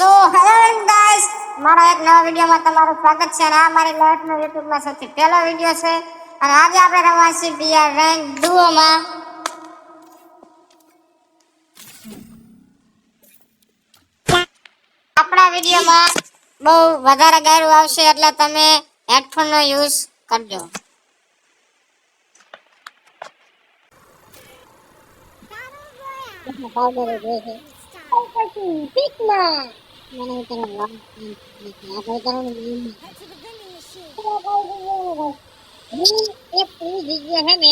So hello guys મારા એક નવા વિડીયોમાં તમારું સ્વાગત છે અને આ મારી લાઈફનો યુટ્યુબમાં સૌથી પહેલો વીડિયો છે. અને આજે આપણે રમવા છીએ બીઆર રેન્ક ડુઓમાં. આપણા વિડીયોમાં બહુ વધારે ગાયરું આવશે એટલે તમે હેડફોનનો યુઝ કરજો. એક એવી જગ્યા છે ને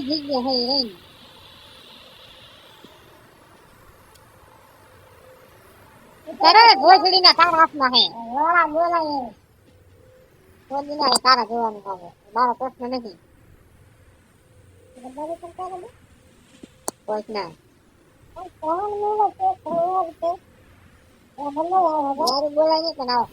જગ્યા હોય રહી ને તરત ભોસડીના તારા બોલાય ભોસડીના એ તારા જોવાનું આવે મારો પ્રશ્ન નથી. ભોસના કોણ બોલે છે કોણ છે. મારું બોલાય નહીં પણ આવો.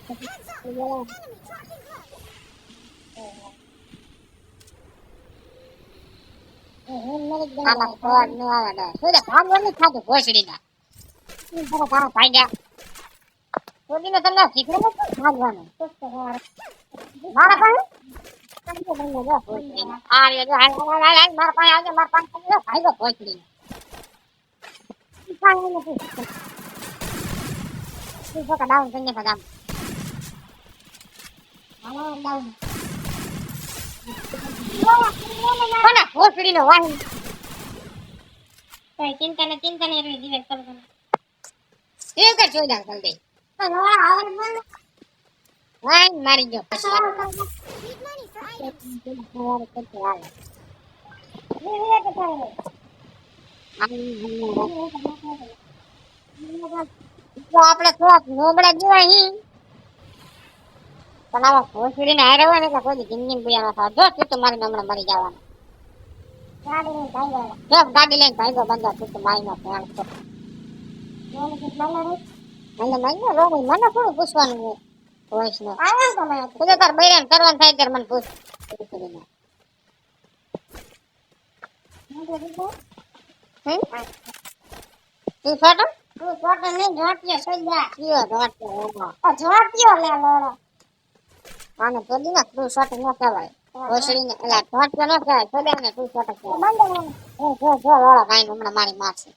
આલા ફોન નો આવે ને શું છે? ભાગ નથી થાતું ભોસડીના ભાગ્યા તમને શીખડે ભાગવાનું મારા પાસે આ રે જો હાલ હાલ હાલ હાલ મારા પાસે આવજે મારા પાસે તમે ભાગ્યો ભોસડીને કાંઈ નથી તું ફોકા ડાઉન કરીને ફગામ હાલો ડાઉન કોને ભોસડીનો વાહી કઈ ચિંતા ને ચિંતા ને રહી દિવેશ કરો આપણે થોડાક નોબળા જેવા હી પણ આવા ભોસડીને હારે હોય ને એટલે કોઈ જિંદગી પૂજા ના થાય જો તું તો મારી હમણાં મરી જવાનું. ગાડી લઈને ભાઈગો બંધો તું તો મારી નો છો મને મને રોગ મને થોડું પૂછવાનું છે voice નું. તું શોર્ટ તાર બૈરાને કરવાનું થાય ત્યારે મને પૂછ. તું છોટો તું છોટો નહીં જોટિયો સજા કયો જોટિયો એનો જોટિયો લે લોડો આને પેલી ના તું છોટો ન કહેવાય ભોસડીને એલા જોટિયો ન કહેવાય સદાને તું છોટો કહેવાય એ જો જો લોડો ગાયને હમણાં મારી મારશે.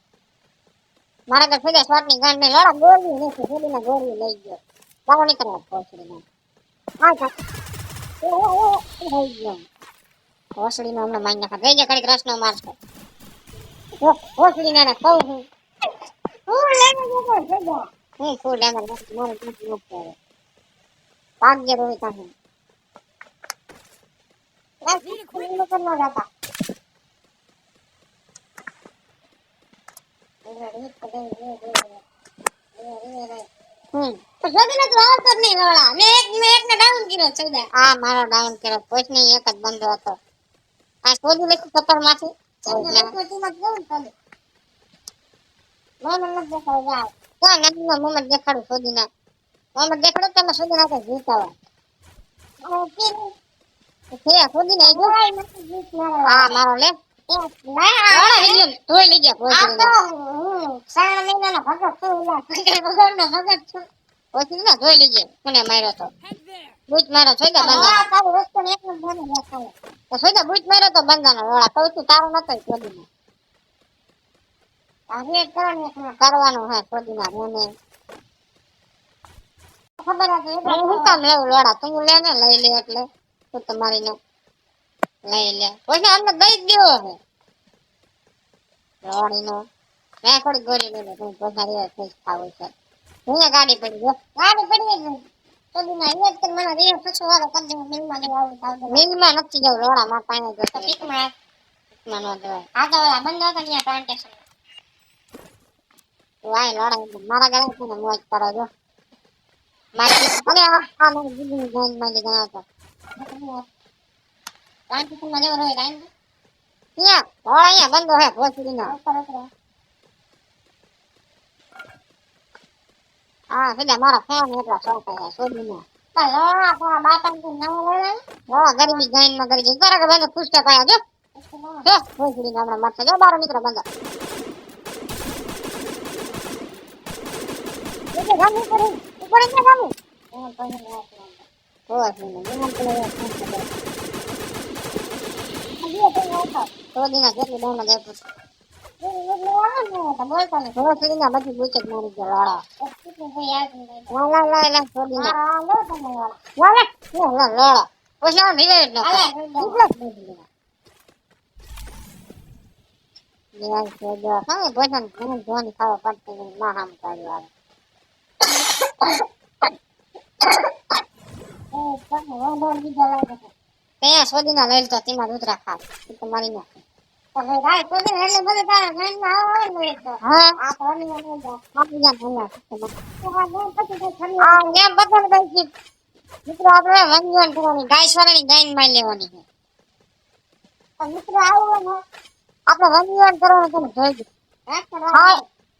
મારે તો સદા છોટની ગાંડ ને લોડો ગોરવી નથી ગોરવી લઈ ગયો. નહીં કરવા ભોસડીને આ જા એ એ એ લઈ ગયો ભોસડીને હમણાં મારી નાખા જઈ જા કડીક રસનો મારશે જો ભોસડીને એને કહું હું હું હું ફૂલ લેને મારે નથી મૂકતો ભાગ્ય કાઢે રાજી ખુલ્લું કરવા જાતા હમ તો જોગીને તું આવતો જ નહીં લોળા મેં એક મેં એકને ડાઉન કર્યો સૌદા આ મારો ડાઉન કર્યો. કોઈ નહીં એક જ બંધો હતો. આ શોધી લખ્યું કપરમાંથી મોહમ્મદ દેખાડો શોધી ના મોહમ્મદ દેખાડો તમે શોધી નાખો જીતાવા છે શોધી નાખ્યો હા મારો લે. કરવાનું કરવાનું હે શોધી મને ખબર હતી હું કામ લેવું લોડા તું લે ને લઈ લે એટલે તું તમારી ને લઈ લે. પછી અમને દઈ જ દેવો છે રોડી મેં થોડી ગોરી લઈ લે તું પોતાની ખુશ ખાવું છે. હું ગાડી પડી ગયો ગાડી પડી ગઈ તો મને રે પૂછો વાળો કરી જવું આવું નથી જવું. રોડા માં પાણી જો પીકમાં. પીકમાં નો જવાય. આ તો ઓલા બંધ હતા ત્યાં પ્લાન્ટેશન વાય લોડા મારા ગળે છે ને મોજ કરો જો મારી અરે આ મને દીદી ગાઈનમાં ગયા હતા પ્લાન્ટેશનમાં જવું હોય ગાઈન ત્યાં રોડા અહીંયા બંધો હે ભોસડી ના હા સીધા મારા ફોન એટલા શોખ છે શોધી ના લોડા તો બાપા તું નવો લોડા લોડા ગરીબી ગાઈનમાં કરી તારા કે બંધ પૂછતા પાયા જો જો ભોસડી ગામડા મારશે જો બારો નીકળો બંધો એટલે ગામ ઉપર ઈ. ઉપર ઈ ક્યાં ગામ ઈ? ભોસડીને જીવન પેલો સોદીના કેટલી બહેનો દેખું છું. જ ન સોજો. સામે ભોસડીને ઘણું જોવાની ખાવા પડતી ના હામ કરી આવે. ત્યાં સોદીના લઈ લીધો તેમાં રુદ્રા ખાવ તો મારી નાખે હા આપી જા ભલા. આ જેમ બધાને કહી છે, મિત્રો આપણે વંજન કરવાની ગાય સ્વરાની ગાયને મારી લેવાની છે આપણે વંજન કરવાનું તમે જોઈ લો. હા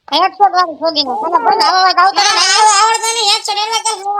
headshot વાળી? બધી તો મારજો ને, આઈને. ને. કરે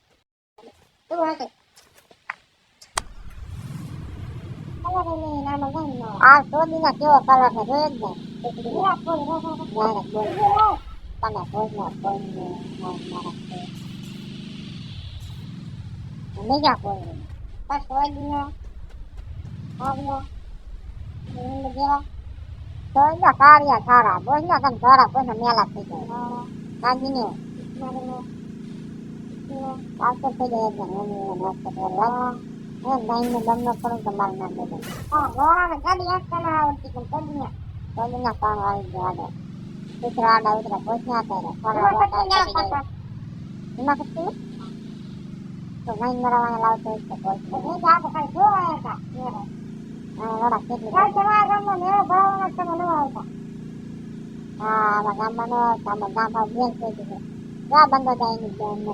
આ શોધીને કેવો કલર છે જોયો જ ને? બીજા ના, ના કોઈ બસ આવ્યો. એમ જેવા. શોધીને કાર્યા સારા. ભોજના તમે સારા કોઈને મેલા થઈ જાય. કાંદીને. પાછળ થઈ એકદમ. એમ એમ નાસ્તો કરવા. એમ ગાયને દમનો કરું તો મારી નાખે છે. શોધીના કામ આવી ગયા આગળ. કૂતરા આડા ઉતરા પહોંચ્યા ત્યારે જાય. એમાં કશું તો ગાય મરાવાને લાવતો હોય તો પહોંચે. હા, વડા કેટલી હા આમાં ગામમાં ન આમાં ગામમાં બેન થઈ ગઈ છે. જા જાય